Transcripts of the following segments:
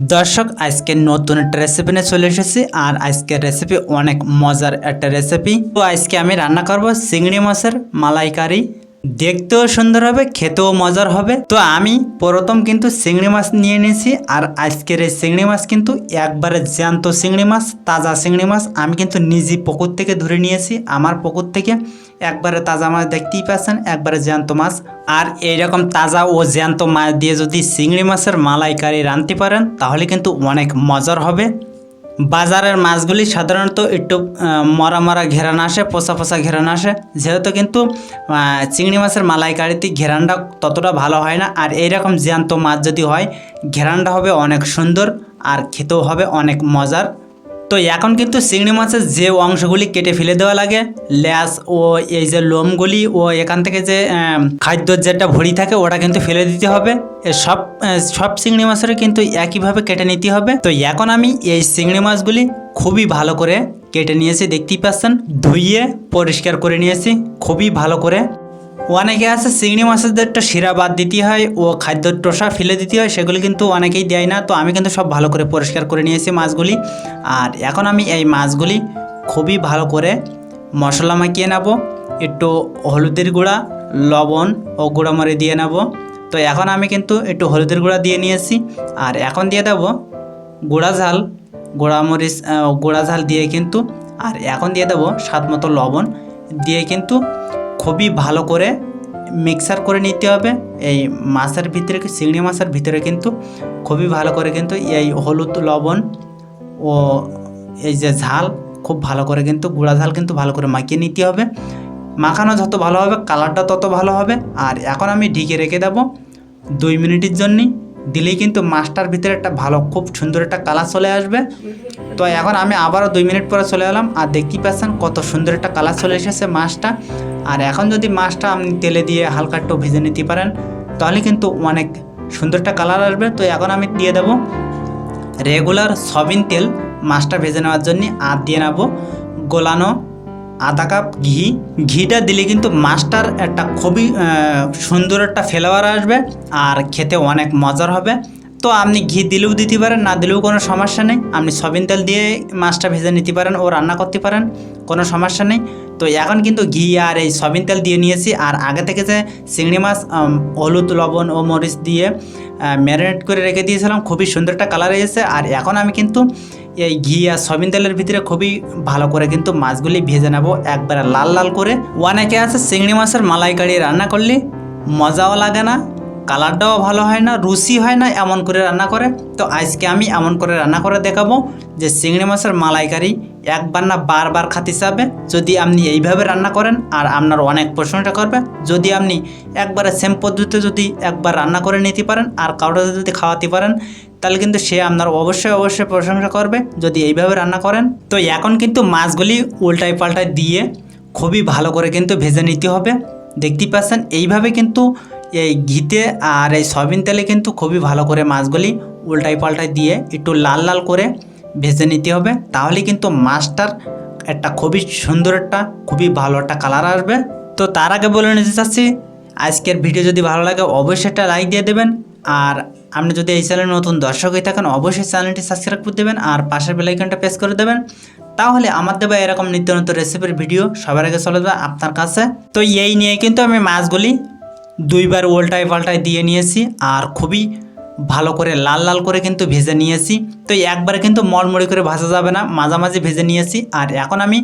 দর্শক, আজকে নতুন একটা রেসিপি নিয়ে চলে এসেছি আর আজকের রেসিপি অনেক মজার একটা রেসিপি তো আজকে আমি রান্না করব চিংড়ি মাছের মালাইকারি। দেখতেও সুন্দর হবে, খেতেও মজার হবে। তো আমি প্রথম কিন্তু চিংড়ি মাছ নিয়ে নিয়েছি আর আজকের এই চিংড়ি মাছ কিন্তু একবারে জ্যান্ত চিংড়ি মাছ, তাজা চিংড়ি মাছ আমি কিন্তু নিজে পুকুর থেকে ধরে নিয়েছি। আমার পুকুর থেকে একবারে তাজা মাছ দেখতেই পাচ্ছেন, একবারে জ্যান্ত মাছ। আর এইরকম তাজা ও জ্যান্ত মাছ দিয়ে যদি চিংড়ি মাছের মালাইকারি রাঁধতে পারেন, তাহলে কিন্তু অনেক মজার হবে। বাজারের মাছগুলি সাধারণত একটু মরা মরা ঘেরান আসে, পোষা পোষা ঘেরান আসে। যেহেতু কিন্তু চিংড়ি মাছের মালাইকারিতে ঘেরানটা ততটা ভালো হয় না। আর এইরকম জ্যান্ত মাছ যদি হয়, ঘেরানটা হবে অনেক সুন্দর আর খেতেও হবে অনেক মজার। তো এখন কিন্তু চিংড়ি মাছের যে অংশগুলি কেটে ফেলে দেওয়া লাগে ল্যাস ও এই যে লোমগুলি ও এখান থেকে যে আম, খাদ্যর যেটা ভরি থাকে ওটা কিন্তু ফেলে দিতে হবে। সব সব চিংড়ি মাছের কিন্তু একইভাবে কেটে নিতে হবে। তো এখন আমি এই চিংড়ি মাছগুলি খুবই ভালো করে কেটে নিয়েছি দেখতেই পাচ্ছেন ধুইয়ে পরিষ্কার করে নিয়েছি খুবই ভালো করে। অনেকে আছে চিংড়ি মাছের যে একটা শিরা বাদ দিতে হয় ও খাদ্য টোসা ফেলে দিতে হয়, সেগুলি কিন্তু অনেকেই দেয় না। তো আমি কিন্তু সব ভালো করে পরিষ্কার করে নিয়েছি মাছগুলি। আর এখন আমি এই মাছগুলি খুবই ভালো করে মশলা মাখিয়ে নেব, একটু হলুদের গুঁড়া, লবণ ও গুঁড়ামরি দিয়ে নেব। তো এখন আমি কিন্তু একটু হলুদের গুঁড়া দিয়ে নিয়েছি, আর এখন দিয়ে দেবো গুঁড়া ঝাল গোড়ামরিচ গুঁড়া ঝাল দিয়ে কিন্তু, আর এখন দিয়ে দেবো স্বাদ মতো লবণ দিয়ে কিন্তু খুবই ভালো করে মিক্সার করে নিতে হবে। এই মাছের ভিতরে, চিংড়ি মাছের ভিতরে কিন্তু খুবই ভালো করে কিন্তু এই হলুদ, লবণ ও এই যে ঝাল, খুব ভালো করে কিন্তু গুঁড়া ঝাল কিন্তু ভালো করে মাখিয়ে নিতে হবে। মাখানো যত ভালো হবে, কালারটা তত ভালো হবে। আর এখন আমি ঢেকে রেখে দেবো দুই মিনিটের জন্যে। দিলেই কিন্তু মাছটার ভিতরে একটা ভালো, খুব সুন্দর একটা কালার চলে আসবে। তো এখন আমি আবারও দুই মিনিট পরে চলে এলাম। আর দেখতেই পাচ্ছেন কত সুন্দর একটা কালার চলে এসেছে মাছটা। আর এখন যদি মাছটা আপনি তেলে দিয়ে হালকা একটু ভেজে নিতে পারেন, তাহলে কিন্তু অনেক সুন্দর একটা কালার আসবে। তো এখন আমি দিয়ে দেবো রেগুলার সয়াবিন তেল মাছটা ভেজে নেওয়ার জন্য। আর দিয়ে নেব গোলানো আধা কাপ ঘি। ঘিটা দিলে কিন্তু মাছটার একটা খুবই সুন্দর একটা ফ্লেভার আসবে আর খেতে অনেক মজার হবে। তো আপনি ঘি দিলেও দিতে পারেন, না দিলেও কোনো সমস্যা নেই। আপনি সয়াবিন তেল দিয়ে মাছটা ভেজে নিতে পারেন ও রান্না করতে পারেন, কোনো সমস্যা নেই। তো এখন কিন্তু ঘি আর এই সবিন তেল দিয়ে নিয়েছি আর আগে থেকে যে চিংড়ি মাছ হলুদ, লবণ ও মরিচ দিয়ে ম্যারিনেট করে রেখে দিয়েছিলাম, খুবই সুন্দর একটা কালার এসেছে। আর এখন আমি কিন্তু এই ঘি আর সবিন তেলের ভিতরে খুবই ভালো করে কিন্তু মাছগুলি ভেজে নেব। একবারে লাল লাল করে। অনেকে আছে চিংড়ি মাছের মালাইকারি রান্না করলে মজাও লাগে না কালারটাও ভালো হয় না, রুচি হয় না, এমন করে রান্না করে। তো আজকে আমি এমন করে রান্না করে দেখাবো যে চিংড়ি মাছের মালাইকারি একবার না বারবার খাতে চাবে। যদি আপনি এইভাবে রান্না করেন আর আপনার অনেক প্রশংসা করবে, যদি আপনি একবারে সেম পদ্ধতিতে যদি একবার রান্না করে নিতে পারেন আর কাউকে যদি খাওয়াতে পারেন, তাহলে কিন্তু সে আপনার অবশ্যই অবশ্যই প্রশংসা করবে যদি এইভাবে রান্না করেন। তো এখন কিন্তু মাছগুলি উল্টাই পাল্টায় দিয়ে খুবই ভালো করে কিন্তু ভেজে নিতে হবে। দেখতেই পাচ্ছেন, এইভাবে কিন্তু এই ঘিতে আর এই সয়াবিন তেলে কিন্তু খুবই ভালো করে মাছগুলি উল্টাই পাল্টাই দিয়ে একটু লাল লাল করে ভেজে নিতে হবে। তাহলে কিন্তু মাছটার একটা খুবই সুন্দর একটা, খুবই ভালো একটা কালার আসবে। তো তার আগে বলে নিতে চাচ্ছি, আজকের ভিডিও যদি ভালো লাগে অবশ্যই একটা লাইক দিয়ে দেবেন। আর আপনি যদি এই চ্যানেলে নতুন দর্শক হয়ে থাকেন, অবশ্যই চ্যানেলটি সাবস্ক্রাইব করে দেবেন আর পাশের বেলাইকনটা প্রেস করে দেবেন। তাহলে আমার দেওয়া এরকম নিত্য নতুন রেসিপির ভিডিও সবার আগে চলে যাবে আপনার কাছে। তো এই নিয়ে কিন্তু আমি মাছগুলি দুইবার উল্টায় পাল্টায় দিয়ে নিয়েছি আর খুবই ভালো করে লাল লাল করে কিন্তু ভেজে নিয়েছি। তো একবারে কিন্তু মলমড়ি করে ভাজা যাবে না, মাঝামাঝি ভেজে নিয়েছি। আর এখন আমি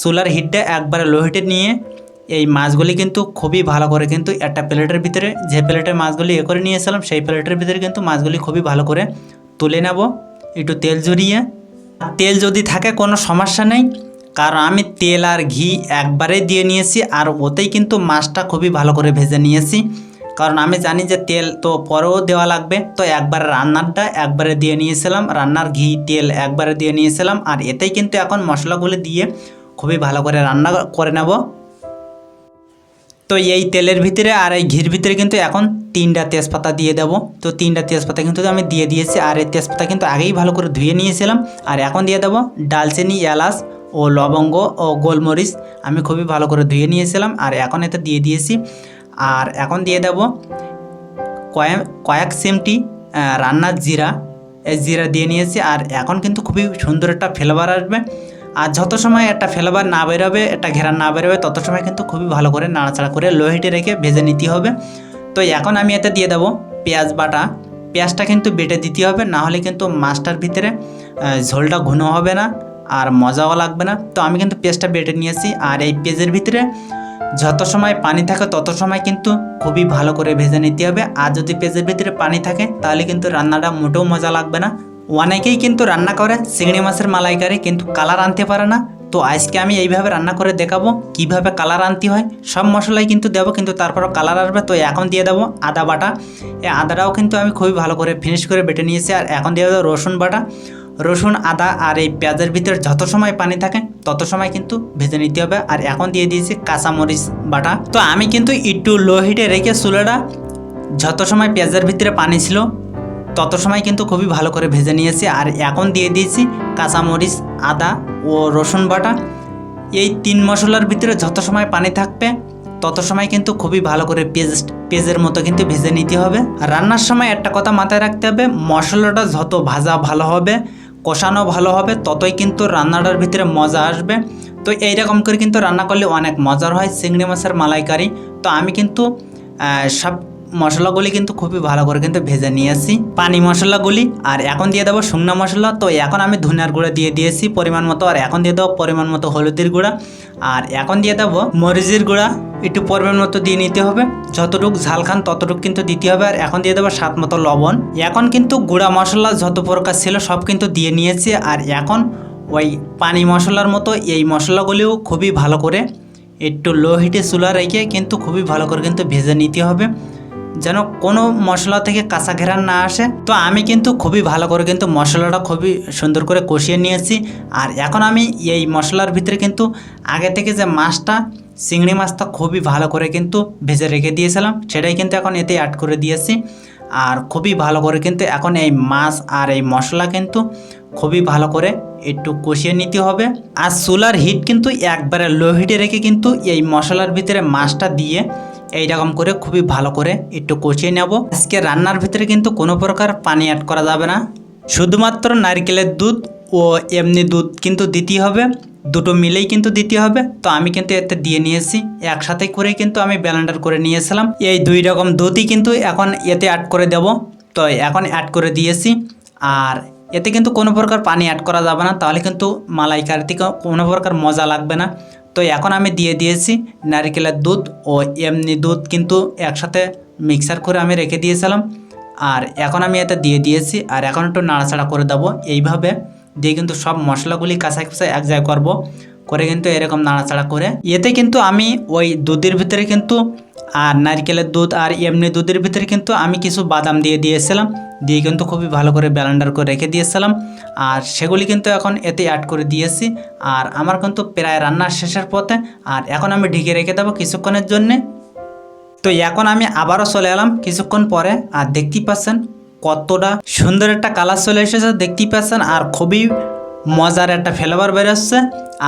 চুলার হিটটা একবারে লো হিটে নিয়ে এই মাছগুলি কিন্তু খুবই ভালো করে কিন্তু একটা প্লেটের ভিতরে, যে প্লেটের মাছগুলি এ করে নিয়েছিলাম, সেই প্লেটের ভিতরে কিন্তু মাছগুলি খুবই ভালো করে তুলে নেব। একটু তেল জড়িয়ে। তেল যদি থাকে কোনো সমস্যা নেই কারণ আমি তেল আর ঘি একবারে দিয়ে নিয়েছি আর ওতেই কিন্তু মাছটা খুবই ভালো করে ভেজে নিয়েছি। কারণ আমি জানি যে তেল তো পরেও দেওয়া লাগবে। তো একবার রান্নারটা একবারে দিয়ে নিয়েছিলাম, রান্নার ঘি, তেল একবারে দিয়ে নিয়েছিলাম আর এতেই কিন্তু এখন মশলাগুলি দিয়ে খুবই ভালো করে রান্না করে নেব। তো এই তেলের ভিতরে আর এই ঘির ভিতরে কিন্তু এখন তিনটা তেজপাতা দিয়ে দেব। তো তিনটা তেজপাতা কিন্তু আমি দিয়ে দিয়েছি আর এই তেজপাতা কিন্তু আগেই ভালো করে ধুয়ে নিয়েছিলাম। আর এখন দিয়ে দেব ডালচিনি, এলাচ ও লবঙ্গ ও গোলমরিচ আমি খুবই ভালো করে ধুয়ে নিয়েছিলাম আর এখন এতে দিয়ে দিয়েছি। আর এখন দিয়ে দেব কয়েক কয়েক সিমটি রান্নার জিরা। এই জিরা দিয়ে নিয়েছি আর এখন কিন্তু খুবই সুন্দর একটা ফ্লেভার আসবে। আর যত সময় একটা ফ্লেভার না বেরোবে, একটা ঘেরান না বেরোবে, তত সময় কিন্তু খুবই ভালো করে নাড়াচাড়া করে লো হিটে রেখে ভেজে নিতে হবে। তো এখন আমি এতে দিয়ে দেবো পেঁয়াজ বাটা। পেঁয়াজটা কিন্তু বেটে দিতে হবে, না হলে কিন্তু মাছটার ভিতরে ঝোলটা ঘন হবে না। আর মজাও লাগবে না। তো আমি কিন্তু পেঁয়াজটা বেটে নিয়েছি আর এই পেঁয়াজের ভিতরে যত সময় পানি থাকে তত সময় কিন্তু খুবই ভালো করে ভেজে নিতে হবে। আর যদি পেঁয়াজের ভিতরে পানি থাকে তাহলে কিন্তু রান্নাটা মোটেও মজা লাগবে না। অনেকেই কিন্তু রান্না করে, চিংড়ি মাছের মালাইকারি কিন্তু কালার আনতে পারে না। তো আজকে আমি এইভাবে রান্না করে দেখাবো কীভাবে কালার আনতে হয়। সব মশলাই কিন্তু দেবো, কিন্তু তারপরও কালার আসবে, তো এখন দিয়ে দেবো আদা বাটা। এই আদাটাও কিন্তু আমি খুবই ভালো করে ফিনিশ করে বেটে নিয়েছি। আর এখন দিয়ে দেবো রসুন বাটা। রসুন, আদা আর এই পেঁয়াজের ভিতরে যত সময় পানি থাকে, তত সময় কিন্তু ভেজে নিতে হবে। আর এখন দিয়ে দিয়েছি কাঁচামরিচ বাটা। তো আমি কিন্তু একটু লো হিটে রেখে চুলাটা যত সময় পেঁয়াজের ভিতরে পানি ছিল, তত সময় কিন্তু খুবই ভালো করে ভেজে নিয়েছি। আর এখন দিয়ে দিয়েছি কাঁচামরিচ, আদা ও রসুন বাটা। এই তিন মশলার ভিতরে যত সময় পানি থাকবে, তত সময় কিন্তু খুবই ভালো করে পেস্ট, পেঁয়াজের মতো কিন্তু ভেজে নিতে হবে। রান্নার সময় একটা কথা মাথায় রাখতে হবে, মশলাটা যত ভাজা ভালো হবে কষানো ভালো হবে, ততই কিন্তু রান্নাটার ভিতরে মজা আসবে। তো এইরকম করে কিন্তু রান্না করলে অনেক মজার হয়, চিংড়ি মাছের মালাইকারি। তো আমি কিন্তু সব মশলাগুলি কিন্তু খুবই ভালো করে কিন্তু ভেজে নিয়েছি পানি মশলাগুলি, আর এখন দিয়ে দেবো শুকনো মশলা। তো এখন আমি ধনিয়ার গুঁড়া দিয়ে দিয়েছি পরিমাণ মতো, আর এখন দিয়ে দেবো পরিমাণ মতো হলুদের গুঁড়া। আর এখন দিয়ে দেবো মরিচের গুঁড়া, একটু পরিমাণ মতো দিয়ে নিতে হবে। যতটুকু ঝাল খান ততটুকু কিন্তু দিতে হবে। আর এখন দিয়ে দেবো স্বাদ মতো লবণ। এখন কিন্তু গুঁড়া মশলা যত প্রকার ছিল সব কিন্তু দিয়ে নিয়েছি। আর এখন ওই পানি মশলার মতো এই মশলাগুলিও খুবই ভালো করে একটু লো হিটে চুলা রেখে কিন্তু খুবই ভালো করে কিন্তু ভেজে নিতে হবে। যেন কোনো মশলা থেকে কাঁচা ঘেরান না আসে। তো আমি কিন্তু খুবই ভালো করে কিন্তু মশলাটা খুবই সুন্দর করে কষিয়ে নিয়েছি। আর এখন আমি এই মশলার ভিতরে কিন্তু আগে থেকে যে মাছটা, চিংড়ি মাছটা খুবই ভালো করে কিন্তু ভেজে রেখে দিয়েছিলাম, সেটাই কিন্তু এখন এতে অ্যাড করে দিয়েছি। আর খুবই ভালো করে কিন্তু এখন এই মাছ আর এই মশলা কিন্তু খুবই ভালো করে একটু কষিয়ে নিতে হবে। আর চুলার হিট কিন্তু একবারে লো হিটে রেখে কিন্তু এই মশলার ভিতরে মাছটা দিয়ে এইরকম করে খুবই ভালো করে একটু কষিয়ে নেব। আজকে রান্নার ভিতরে কিন্তু কোনো প্রকার পানি অ্যাড করা যাবে না। শুধুমাত্র নারকেলের দুধ ও এমনি দুধ কিন্তু দিতেই হবে। দুটো মিলেই কিন্তু দিতে হবে। তো আমি কিন্তু এতে দিয়ে নিয়েছি। একসাথে করে কিন্তু আমি ব্যালেন্ডার করে নিয়েছিলাম। এই দুই রকম দুধই কিন্তু এখন এতে অ্যাড করে দেব। তো এখন অ্যাড করে দিয়েছি। আর এতে কিন্তু কোনো প্রকার পানি অ্যাড করা যাবে না। তাহলে কিন্তু মালাইকারি থেকে কোনো প্রকার মজা লাগবে না। তো এখন আমি দিয়ে দিয়েছি নারিকেলের দুধ ও এমনি দুধ কিন্তু একসাথে মিক্সার করে আমি রেখে দিয়েছিলাম। আর এখন আমি এটা দিয়ে দিয়েছি আর এখন একটু নাড়াচাড়া করে দেবো। এইভাবে দিয়ে কিন্তু সব মশলাগুলি কাঁচা কাঁচা এক জায়গায় করব। করে কিন্তু এরকম নাড়াচাড়া করে। এতে কিন্তু আমি ওই দুধের ভিতরে কিন্তু আর নারকেলের দুধ আর এমনি দুধের ভিতরে কিন্তু আমি কিছু বাদাম দিয়ে দিয়েছিলাম, দিয়ে কিন্তু খুবই ভালো করে ব্যালেন্ডার করে রেখে দিয়েছিলাম। আর সেগুলি কিন্তু এখন এতে অ্যাড করে দিয়েছি। আর আমার কিন্তু প্রায় রান্নার শেষের পথে, আর এখন আমি ঢেকে রেখে দেবো কিছুক্ষণের জন্যে। তো এখন আমি আবারও চলে এলাম কিছুক্ষণ পরে, আর দেখতেই পাচ্ছেন কতটা সুন্দর একটা কালার চলে এসেছে, দেখতেই পাচ্ছেন। আর খুবই মজার একটা ফ্লেভার বেরোচ্ছে।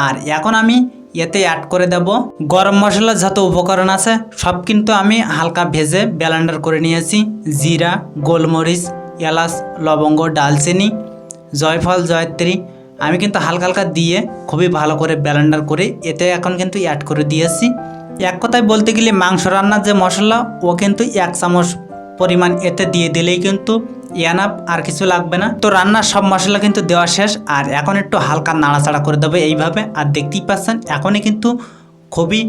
আর এখন আমি এতে অ্যাড করে দেব। গরম মশলার যত উপকরণ আছে, সব কিন্তু আমি হালকা ভেজে ব্যালেন্ডার করে নিয়েছি। জিরা, গোলমরিচ, এলাচ, লবঙ্গ, ডালচিনি, জয়ফল, জয়ত্রী। আমি কিন্তু হালকা হালকা দিয়ে খুবই ভালো করে ব্যালেন্ডার করে এতে এখন কিন্তু অ্যাড করে দিয়েছি। এক কথায় বলতে গেলে মাংস রান্নার যে মশলা, ও কিন্তু এক চামচ পরিমাণ এতে দিয়ে দিলেই কিন্তু ইয়ানাপ আর কিছু লাগবে না। তো রান্নার সব মশলা কিন্তু দেওয়া শেষ, আর এখন একটু হালকা নাড়াচাড়া করে দেবে এইভাবে। আর দেখতেই পাচ্ছেন, এখনই কিন্তু খুবই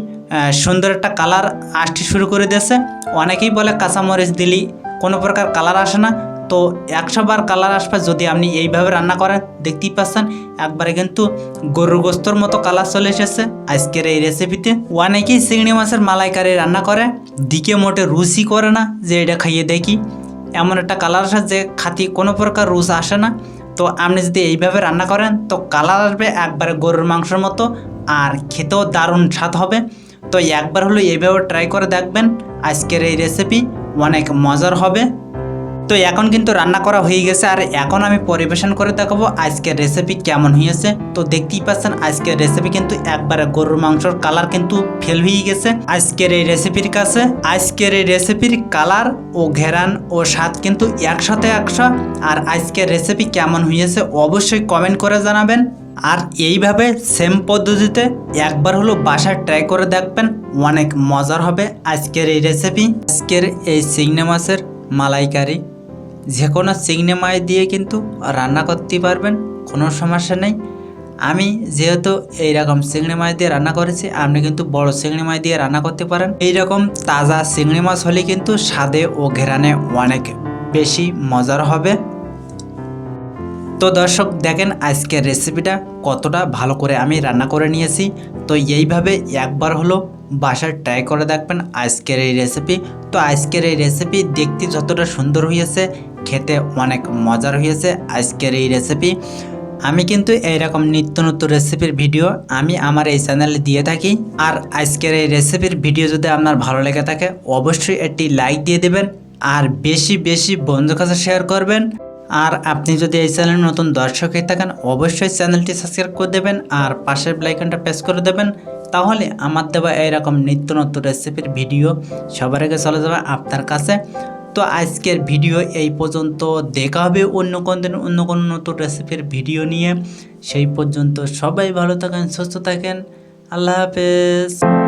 সুন্দর একটা কালার আসতে শুরু করে দিয়েছে। অনেকেই বলে কাঁচামরিচ দিলেই কোনো প্রকার কালার আসে না। তো একশো বার কালার আসবে যদি আপনি এইভাবে রান্না করেন। দেখতেই পাচ্ছেন, একবারে কিন্তু গরুর গোস্তর মতো কালার চলে এসেছে। আজকের এই রেসিপিতে অনেকেই চিংড়ি মাছের মালাইকারি রান্না করে, দিকে মোটে রুচি করে না যে এটা খাইয়ে দেখি। এমন একটা কালার আসে যে খাতি কোনো প্রকার রুচ আসে না। তো আপনি যদি এইভাবে রান্না করেন, তো কালার আসবে একবারে গরুর মাংসের মতো আর খেতেও দারুণ স্বাদ হবে। তো একবার হলো এইভাবে ট্রাই করে দেখবেন। আজকের এই রেসিপি অনেক মজার হবে। তো এখন কিন্তু রান্না করা হয়ে গেছে আর এখন আমি পরিবেশন করে দেখাবো আজকের রেসিপি কেমন হয়েছে। তো দেখতেই পাচ্ছেন আজকের রেসিপি কিন্তু একবারে গরুর মাংসর কালার কিন্তু ফেল হয়ে গেছে। আজকের এই রেসিপির কাছে, আজকের এই রেসিপির কালার ও ঘেরান ও স্বাদ কিন্তু একসাথে একশো। আর আজকের রেসিপি কেমন হয়েছে অবশ্যই কমেন্ট করে জানাবেন। আর এইভাবে সেম পদ্ধতিতে একবার হলো বাসায় ট্রাই করে দেখবেন, অনেক মজার হবে আজকের এই রেসিপি আজকের এই চিংড়ি মাছের মালাইকারি। যে কোনো চিংড়ি মাছ দিয়ে কিন্তু রান্না করতে পারবেন, কোনো সমস্যা নেই। আমি যেহেতু এইরকম চিংড়ি মাছ দিয়ে রান্না করেছি, আপনি কিন্তু বড় চিংড়ি মাছ দিয়ে রান্না করতে পারেন। এইরকম তাজা চিংড়ি মাছ হলে কিন্তু স্বাদে ও ঘেরানে অনেক বেশি মজার হবে। তো দর্শক, দেখেন আজকের রেসিপিটা কতটা ভালো করে আমি রান্না করে নিয়েছি। তো এইভাবে একবার হলো বাসায় ট্রাই করে দেখবেন আজকের এই রেসিপি তো আজকের এই রেসিপি দেখতে যতটা সুন্দর হয়েছে, খেতে অনেক মজার হয়েছে আজকের এই রেসিপি আমি কিন্তু এইরকম নিত্য নতুন রেসিপির ভিডিও আমি আমার এই চ্যানেলে দিয়ে থাকি। আর আজকের এই রেসিপির ভিডিও যদি আপনার ভালো লেগে থাকে, অবশ্যই একটি লাইক দিয়ে দেবেন। আর বেশি বেশি বন্ধুর কাছে শেয়ার করবেন। আর আপনি যদি এই চ্যানেলে নতুন দর্শক হয়ে থাকেন, অবশ্যই চ্যানেলটি সাবস্ক্রাইব করে দেবেন। আর পাশের ব্লাইকনটা প্রেস করে দেবেন। তাহলে আমার দেওয়া এইরকম নিত্য নতুন রেসিপির ভিডিও সবার আগে চলে যাবে আপনার কাছে। তো আজকের ভিডিও এই পর্যন্ত। দেখা হবে অন্য কোন দিন অন্য কোনো নতুন রেসিপির ভিডিও নিয়ে। সেই পর্যন্ত সবাই ভালো থাকেন, সুস্থ থাকেন। আল্লাহ হাফেজ।